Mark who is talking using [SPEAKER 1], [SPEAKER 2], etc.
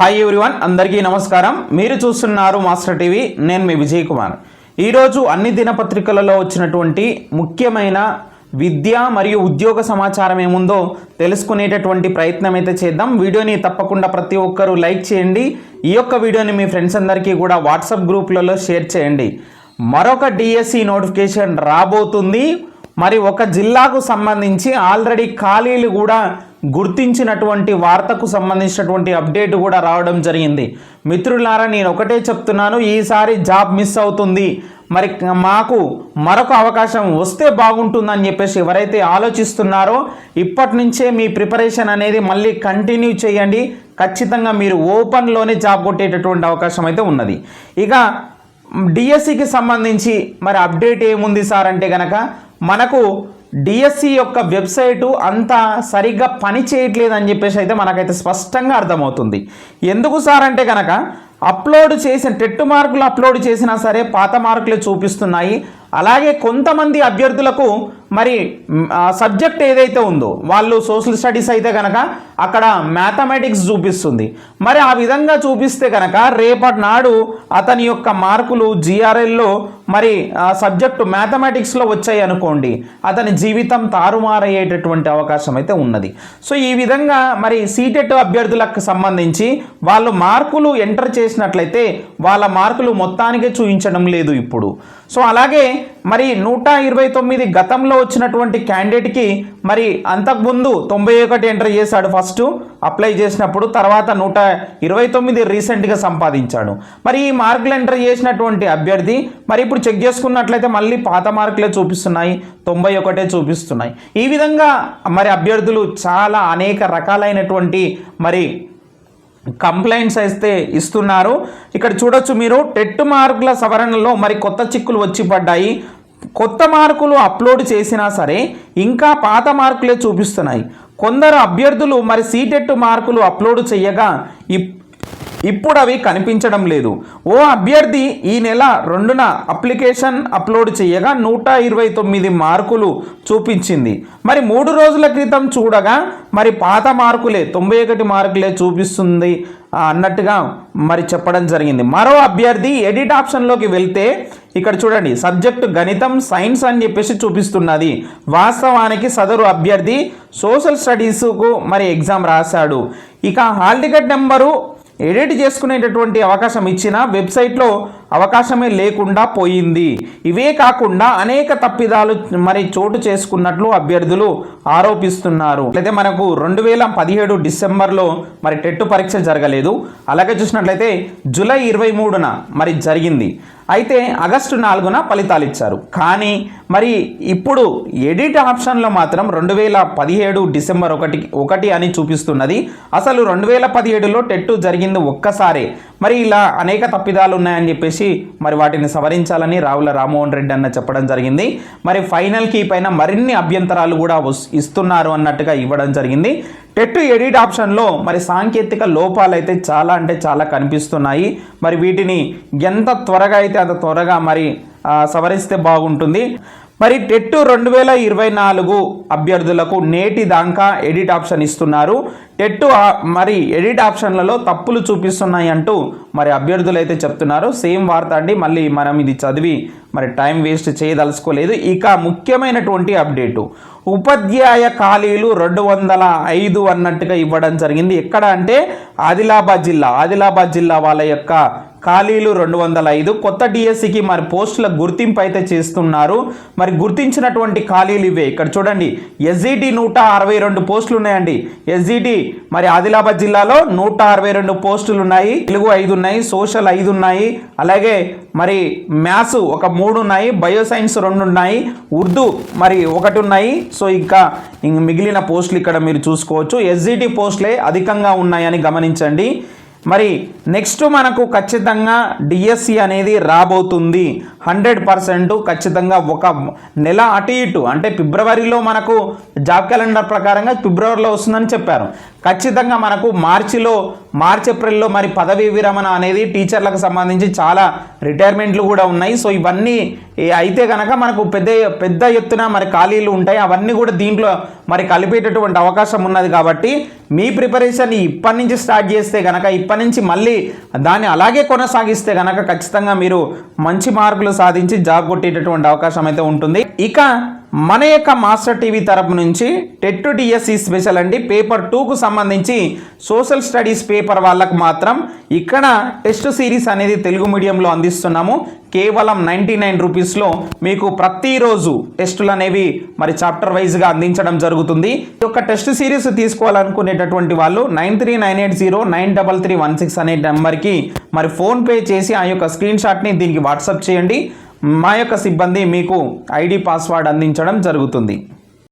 [SPEAKER 1] Hi everyone అందరికీ నమస్కారం. మీరు చూస్తున్నారు మాస్టర్ టీవీ నేను మీ విజయ్ కుమార్. ఈరోజు అన్ని దినపత్రికలలో వచ్చినటువంటి ముఖ్యమైన విద్య మరియు ఉద్యోగ సమాచారం ఏముందో తెలుసుకునేటటువంటి ప్రయత్నం అయితే చేద్దాం. వీడియోని తప్పకుండా ప్రతి ఒక్కరూ లైక్ చేయండి. ఈ యొక్క వీడియోని మీ ఫ్రెండ్స్ అందరికీ కూడా వాట్సాప్ గ్రూప్లలో షేర్ చేయండి. మరొక డిఎస్సి నోటిఫికేషన్ రాబోతుంది. మరి ఒక జిల్లాకు సంబంధించి ఆల్రెడీ ఖాళీలు కూడా గుర్తించినటువంటి వార్తకు సంబంధించినటువంటి అప్డేట్ కూడా రావడం జరిగింది. మిత్రులారా నేను ఒకటే చెప్తున్నాను ఈసారి జాబ్ మిస్ అవుతుంది. మరి మాకు మరొక అవకాశం వస్తే బాగుంటుందని చెప్పేసి ఎవరైతే ఆలోచిస్తున్నారో ఇప్పటి నుంచే మీ ప్రిపరేషన్ అనేది మళ్ళీ కంటిన్యూ చేయండి. ఖచ్చితంగా మీరు ఓపెన్లోనే జాబ్ కొట్టేటటువంటి అవకాశం అయితే ఉన్నది. ఇక డిఎస్సికి సంబంధించి మరి అప్డేట్ ఏముంది సార్ అంటే కనుక మనకు డిఎస్సి యొక్క వెబ్సైటు అంత సరిగ్గా పని చేయట్లేదు అని చెప్పేసి అయితే మనకైతే స్పష్టంగా అర్థమవుతుంది. ఎందుకు సార్ అంటే కనుక అప్లోడ్ చేసిన టెట్టు మార్కులు అప్లోడ్ చేసినా సరే పాత మార్కులే చూపిస్తున్నాయి. అలాగే కొంతమంది అభ్యర్థులకు మరి సబ్జెక్ట్ ఏదైతే ఉందో వాళ్ళు సోషల్ స్టడీస్ అయితే కనుక అక్కడ మ్యాథమెటిక్స్ చూపిస్తుంది. మరి ఆ విధంగా చూపిస్తే కనుక రేపటి నాడు అతని యొక్క మార్కులు జిఆర్ఎల్లో మరి సబ్జెక్టు మ్యాథమెటిక్స్లో వచ్చాయి అనుకోండి అతని జీవితం తారుమారయ్యేటటువంటి అవకాశం అయితే ఉన్నది. సో ఈ విధంగా మరి సీటెట్ అభ్యర్థులకు సంబంధించి వాళ్ళు మార్కులు ఎంటర్ చేసినట్లయితే వాళ్ళ మార్కులు మొత్తానికే చూపించడం లేదు ఇప్పుడు. సో అలాగే మరి నూట ఇరవై తొమ్మిది గతంలో వచ్చినటువంటి క్యాండిడేట్కి మరి అంతకుముందు తొంభై ఒకటి ఎంటర్ చేశాడు ఫస్ట్ అప్లై చేసినప్పుడు తర్వాత నూట ఇరవై తొమ్మిది రీసెంట్గా సంపాదించాడు. మరి ఈ మార్కులు ఎంటర్ చేసినటువంటి అభ్యర్థి మరి ఇప్పుడు చెక్ చేసుకున్నట్లయితే మళ్ళీ పాత మార్కులే చూపిస్తున్నాయి తొంభై ఒకటే చూపిస్తున్నాయి. ఈ విధంగా మరి అభ్యర్థులు చాలా అనేక రకాలైనటువంటి మరి కంప్లైంట్స్ అయితే ఇస్తున్నారు. ఇక్కడ చూడొచ్చు మీరు టెట్ మార్కుల సవరణలో మరి కొత్త చిక్కులు వచ్చి పడ్డాయి. కొత్త మార్కులు అప్లోడ్ చేసినా సరే ఇంకా పాత మార్కులే చూపిస్తున్నాయి. కొందరు అభ్యర్థులు మరి సీటెట్ మార్కులు అప్లోడ్ చేయగా ఇప్ ఇప్పుడు అవి కనిపించడం లేదు. ఓ అభ్యర్థి ఈ నెల రెండున అప్లికేషన్ అప్లోడ్ చేయగా నూట ఇరవై తొమ్మిది మార్కులు చూపించింది. మరి మూడు రోజుల క్రితం చూడగా మరి పాత మార్కులే తొంభై ఒకటి మార్కులే చూపిస్తుంది అన్నట్టుగా మరి చెప్పడం జరిగింది. మరో అభ్యర్థి ఎడిట్ ఆప్షన్లోకి వెళ్తే ఇక్కడ చూడండి సబ్జెక్టు గణితం సైన్స్ అని చెప్పేసి చూపిస్తున్నది. వాస్తవానికి సదరు అభ్యర్థి సోషల్ స్టడీస్కు మరి ఎగ్జామ్ రాశాడు. ఇక హాల్ టికెట్ నెంబరు ఎడిట్ చేసుకునేటటువంటి అవకాశం ఇచ్చిన వెబ్సైట్లో అవకాశమే లేకుండా పోయింది. ఇవే కాకుండా అనేక తప్పిదాలు మరి చోటు చేసుకున్నట్లు అభ్యర్థులు ఆరోపిస్తున్నారు. అయితే మనకు రెండు వేల పదిహేడు డిసెంబర్లో మరి టెట్టు పరీక్ష జరగలేదు. అలాగే చూసినట్లయితే జూలై ఇరవై మూడున మరి జరిగింది. అయితే ఆగస్టు నాలుగున ఫలితాలు ఇచ్చారు. కానీ మరి ఇప్పుడు ఎడిట్ ఆప్షన్లో మాత్రం రెండు వేల పదిహేడు డిసెంబర్ ఒకటి ఒకటి అని చూపిస్తున్నది. అసలు రెండు వేల పదిహేడులో టెట్టు జరిగింది ఒక్కసారే. మరి ఇలా అనేక తప్పిదాలు ఉన్నాయని చెప్పేసి మరి వాటిని సవరించాలని రావుల రామ్మోహన్ రెడ్డి అన్న చెప్పడం జరిగింది. మరి ఫైనల్కి పైన మరిన్ని అభ్యంతరాలు కూడా ఇస్తున్నారు అన్నట్టుగా ఇవ్వడం జరిగింది. టెట్ ఎడిట్ ఆప్షన్లో మరి సాంకేతిక లోపాలు అయితే చాలా అంటే చాలా కనిపిస్తున్నాయి. మరి వీటిని ఎంత త్వరగా అయితే అంత త్వరగా మరి సవరిస్తే బాగుంటుంది. మరి టెట్ రెండు వేల ఇరవై నాలుగు అభ్యర్థులకు నేటి దాకా ఎడిట్ ఆప్షన్ ఇస్తున్నారు. టెట్ మరి ఎడిట్ ఆప్షన్లలో తప్పులు చూపిస్తున్నాయి అంటూ మరి అభ్యర్థులు అయితే చెప్తున్నారు. సేమ్ వార్త అండి మళ్ళీ మనం ఇది చదివి మరి టైం వేస్ట్ చేయదలుచుకోలేదు. ఇక ముఖ్యమైనటువంటి అప్డేటు. ఉపాధ్యాయ ఖాళీలు రెండు వందల ఐదు అన్నట్టుగా ఇవ్వడం జరిగింది. ఎక్కడ అంటే ఆదిలాబాద్ జిల్లా. ఆదిలాబాద్ జిల్లా వాళ్ళ యొక్క ఖాళీలు రెండు వందల ఐదు. కొత్త డిఎస్సికి మరి పోస్టుల గుర్తింపు అయితే చేస్తున్నారు. మరి గుర్తించినటువంటి ఖాళీలు ఇవే. ఇక్కడ చూడండి ఎస్జిటి నూట అరవై రెండు పోస్టులు ఉన్నాయండి. ఎస్జిటి మరి ఆదిలాబాద్ జిల్లాలో నూట అరవై రెండు పోస్టులు ఉన్నాయి. తెలుగు ఐదు ఉన్నాయి సోషల్ ఐదు ఉన్నాయి. అలాగే మరి మ్యాథ్స్ ఒక మూడు ఉన్నాయి బయో సైన్స్ రెండు ఉన్నాయి ఉర్దూ మరి ఒకటి ఉన్నాయి. సో ఇంకా మిగిలిన పోస్టులు ఇక్కడ మీరు చూసుకోవచ్చు. ఎస్జిటి పోస్టులే అధికంగా ఉన్నాయని గమనించండి. మరి నెక్స్ట్ మనకు ఖచ్చితంగా డిఎస్సి అనేది రాబోతుంది. హండ్రెడ్ పర్సెంట్ ఖచ్చితంగా ఒక నెల అటు ఇటు అంటే ఫిబ్రవరిలో మనకు జాబ్ క్యాలెండర్ ప్రకారంగా ఫిబ్రవరిలో వస్తుందని చెప్పారు. ఖచ్చితంగా మనకు మార్చిలో మార్చ్ ఏప్రిల్లో మరి పదవీ విరమణ అనేది టీచర్లకు సంబంధించి చాలా రిటైర్మెంట్లు కూడా ఉన్నాయి. సో ఇవన్నీ అయితే కనుక మనకు పెద్ద పెద్ద ఎత్తున మరి ఖాళీలు ఉంటాయి. అవన్నీ కూడా దీంట్లో మరి కలిపేటటువంటి అవకాశం ఉన్నది కాబట్టి మీ ప్రిపరేషన్ ఇప్పటి నుంచి స్టార్ట్ చేస్తే కనుక ఇప్పటి నుంచి మళ్ళీ దాన్ని అలాగే కొనసాగిస్తే కనుక ఖచ్చితంగా మీరు మంచి మార్కులు సాధించి జాబ్ కొట్టేటటువంటి అవకాశం అయితే ఉంటుంది. ఇక మన యొక్క మాస్టర్ టీవీ తరపు నుంచి టెట్ డిఎస్సి స్పెషల్ అండి. పేపర్ టూకు సంబంధించి సోషల్ స్టడీస్ పేపర్ వాళ్ళకు మాత్రం ఇక్కడ టెస్ట్ సిరీస్ అనేది తెలుగు మీడియంలో అందిస్తున్నాము. కేవలం నైంటీ నైన్ రూపీస్లో మీకు ప్రతిరోజు టెస్టులు అనేవి మరి చాప్టర్ వైజ్గా అందించడం జరుగుతుంది. ఈ యొక్క టెస్ట్ సిరీస్ తీసుకోవాలనుకునేటటువంటి వాళ్ళు nine three nine eight zero nine double three one six అనే నెంబర్కి మరి ఫోన్పే చేసి ఆ యొక్క స్క్రీన్ షాట్ని దీనికి వాట్సాప్ చేయండి. మా యొక్క సిబ్బంది మీకు ఐడి పాస్వర్డ్ అందించడం జరుగుతుంది.